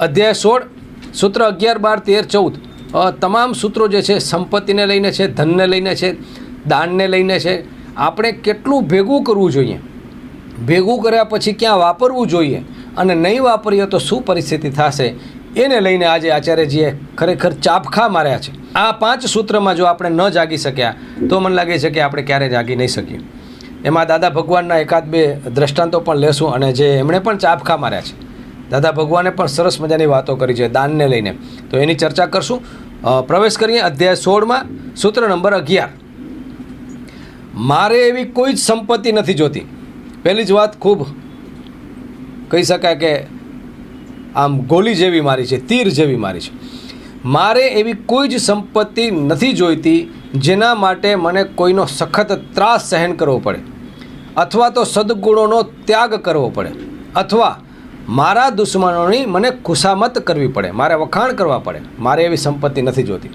અધ્યાય સોળ, સૂત્ર અગિયાર, બાર, તેર, ચૌદ. તમામ સૂત્રો જે છે, સંપત્તિને લઈને છે, ધનને લઈને છે, દાનને લઈને છે, આપણે કેટલું ભેગું કરવું જોઈએ? ભેગું કર્યા પછી ક્યાં વાપરવું જોઈએ? અને નહીં વાપરીએ તો શું પરિસ્થિતિ થશે? એને લઈને આજે આચાર્યજીએ ખરેખર ચાપખા માર્યા છે. આ પાંચ સૂત્રમાં જો આપણે ન જાગી શક્યા, તો મને લાગે છે કે આપણે ક્યારેય જાગી નહીં શકીએ. એમાં દાદા ભગવાનના એકાદ બે દ્રષ્ટાંતો પણ લેશું અને જે એમણે પણ ચાપખા માર્યા છે. દાદા ભગવાને પણ સરસ મજાની વાતો કરી છે દાનને લઈને. તો એની ચર્ચા કરશું. પ્રવેશ કરીએ અધ્યાય સોળમાં, સૂત્ર નંબર અગિયાર. મારે એવી કોઈ જ સંપત્તિ નથી જોતી. પહેલી જ વાત ખૂબ કહી શકાય કે આમ ગોલી જેવી મારી છે, તીર જેવી મારી છે. મારે એવી કોઈ જ સંપત્તિ નથી જોઈતી જેના માટે મને કોઈનો સખત ત્રાસ સહન કરવો પડે. અથવા તો સદગુણોનો ત્યાગ કરવો પડે. અથવા મારા દુશ્મનોની મને ખુશામત કરવી પડે, મારે વખાણ કરવા પડે. મારે એવી સંપત્તિ નથી જોતી.